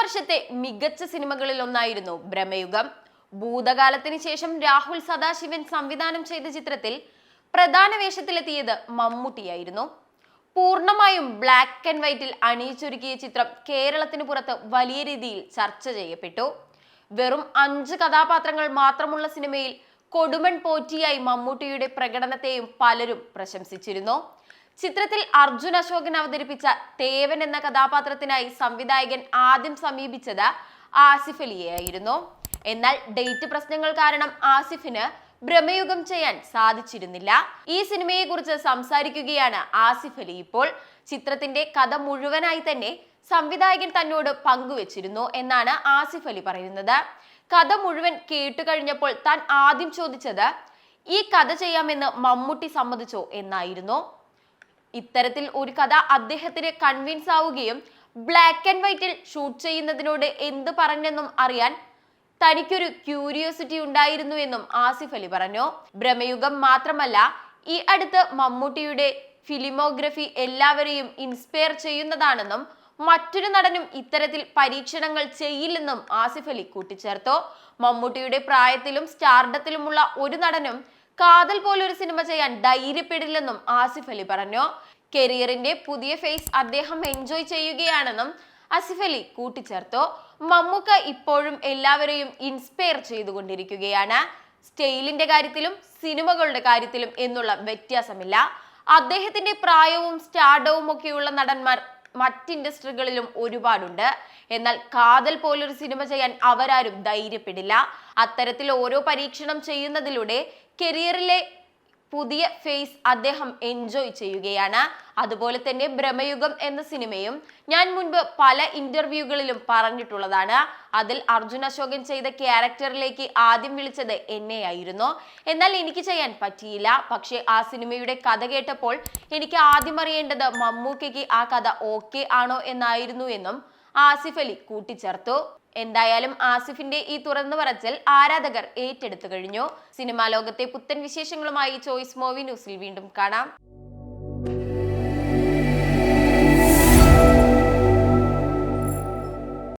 വർഷത്തെ മികച്ച സിനിമകളിൽ ഒന്നായിരുന്നു ഭ്രമയുഗം ഭൂതകാലത്തിന് ശേഷം രാഹുൽ സദാശിവൻ സംവിധാനം ചെയ്ത ചിത്രത്തിൽ പ്രധാന വേഷത്തിലെത്തിയത് മമ്മൂട്ടിയായിരുന്നു. പൂർണമായും ബ്ലാക്ക് ആൻഡ് വൈറ്റിൽ അണിയിച്ചൊരുക്കിയ ചിത്രം കേരളത്തിന് പുറത്ത് വലിയ രീതിയിൽ ചർച്ച ചെയ്യപ്പെട്ടു. വെറും അഞ്ച് കഥാപാത്രങ്ങൾ മാത്രമുള്ള സിനിമയിൽ കൊടുമൺ പോറ്റിയായി മമ്മൂട്ടിയുടെ പ്രകടനത്തെയും പലരും പ്രശംസിച്ചിരുന്നു. ചിത്രത്തിൽ അർജുൻ അശോകൻ അവതരിപ്പിച്ച തേവൻ എന്ന കഥാപാത്രത്തിനായി സംവിധായകൻ ആദ്യം സമീപിച്ചത് ആസിഫ് അലിയായിരുന്നു എന്നാൽ ഡേറ്റ് പ്രശ്നങ്ങൾ കാരണം ആസിഫിന് ഭ്രമയുഗം ചെയ്യാൻ സാധിച്ചിരുന്നില്ല. ഈ സിനിമയെക്കുറിച്ച് സംസാരിക്കുകയാണ് ആസിഫ് അലി ഇപ്പോൾ. ചിത്രത്തിന്റെ കഥ മുഴുവനായി തന്നെ സംവിധായകൻ തന്നോട് പങ്കുവച്ചിരുന്നു എന്നാണ് ആസിഫ് അലി പറയുന്നത്. കഥ മുഴുവൻ കേട്ടു കഴിഞ്ഞപ്പോൾ താൻ ആദ്യം ചോദിച്ചത് ഈ കഥ ചെയ്യാമെന്ന് മമ്മൂട്ടി സമ്മതിച്ചോ? എന്നായിരുന്നു. ഇത്തരത്തിൽ ഒരു കഥ അദ്ദേഹത്തിന് കൺവിൻസ് ആവുകയും ബ്ലാക്ക് ആൻഡ് വൈറ്റിൽ ഷൂട്ട് ചെയ്യുന്നതിനോട് എന്ത് പറഞ്ഞെന്നും അറിയാൻ തനിക്കൊരു ക്യൂരിയോസിറ്റി ഉണ്ടായിരുന്നു എന്നും ആസിഫ് അലി പറഞ്ഞു. ഭ്രമയുഗം മാത്രമല്ല ഈ അടുത്ത് മമ്മൂട്ടിയുടെ ഫിലിമോഗ്രഫി എല്ലാവരെയും ഇൻസ്പയർ ചെയ്യുന്നതാണെന്നും മറ്റൊരു നടനും ഇത്തരത്തിൽ പരീക്ഷണങ്ങൾ ചെയ്യില്ലെന്നും ആസിഫ് അലി കൂട്ടിച്ചേർത്തു. മമ്മൂട്ടിയുടെ പ്രായത്തിലും സ്റ്റാർഡത്തിലുമുള്ള ഒരു നടനും കാതൽ പോലൊരു സിനിമ ചെയ്യാൻ ധൈര്യപ്പെടില്ലെന്നും ആസിഫ് അലി പറഞ്ഞു. കരിയറിന്റെ പുതിയ ഫേസ് അദ്ദേഹം എൻജോയ് ചെയ്യുകയാണെന്നും ആസിഫ് അലി കൂട്ടിച്ചേർത്തു. മമ്മൂക്ക ഇപ്പോഴും എല്ലാവരെയും ഇൻസ്പയർ ചെയ്തുകൊണ്ടിരിക്കുകയാണ്. സ്റ്റൈലിന്റെ കാര്യത്തിലും സിനിമകളുടെ കാര്യത്തിലും എന്നുള്ള വ്യത്യാസമില്ല. അദ്ദേഹത്തിന്റെ പ്രായവും സ്റ്റാർഡവും ഒക്കെയുള്ള നടന്മാർ മറ്റ് ഇൻഡസ്ട്രികളിലും ഒരുപാടുണ്ട്. എന്നാൽ കാതൽ പോലൊരു സിനിമ ചെയ്യാൻ അവരാരും ധൈര്യപ്പെടില്ല. അത്തരത്തിൽ ഓരോ പരീക്ഷണം ചെയ്യുന്നതിലൂടെ കരിയറിലെ പുതിയ ഫേസ് അദ്ദേഹം എൻജോയ് ചെയ്യുകയാണ്. അതുപോലെ തന്നെ ഭ്രമയുഗം എന്ന സിനിമയും ഞാൻ മുൻപ് പല ഇന്റർവ്യൂകളിലും പറഞ്ഞിട്ടുള്ളതാണ്. അതിൽ അർജുൻ അശോകൻ ചെയ്ത ക്യാരക്ടറിലേക്ക് ആദ്യം വിളിച്ചത് എന്നെയായിരുന്നു എന്നാൽ എനിക്ക് ചെയ്യാൻ പറ്റിയില്ല. പക്ഷേ ആ സിനിമയുടെ കഥ കേട്ടപ്പോൾ എനിക്ക് ആദ്യം അറിയേണ്ടത് മമ്മൂക്കയ്ക്ക് ആ കഥ ഓക്കെ ആണോ എന്നായിരുന്നു എന്നും ആസിഫ് അലി കൂട്ടിച്ചേർത്തു. എന്തായാലും ആസിഫിന്റെ ഈ തുറന്നു പറച്ചൽ ആരാധകർ ഏറ്റെടുത്തു കഴിഞ്ഞു. സിനിമാ ലോകത്തെ പുത്തൻ വിശേഷങ്ങളുമായി ചോയ്സ് മൂവി ന്യൂസിൽ വീണ്ടും കാണാം.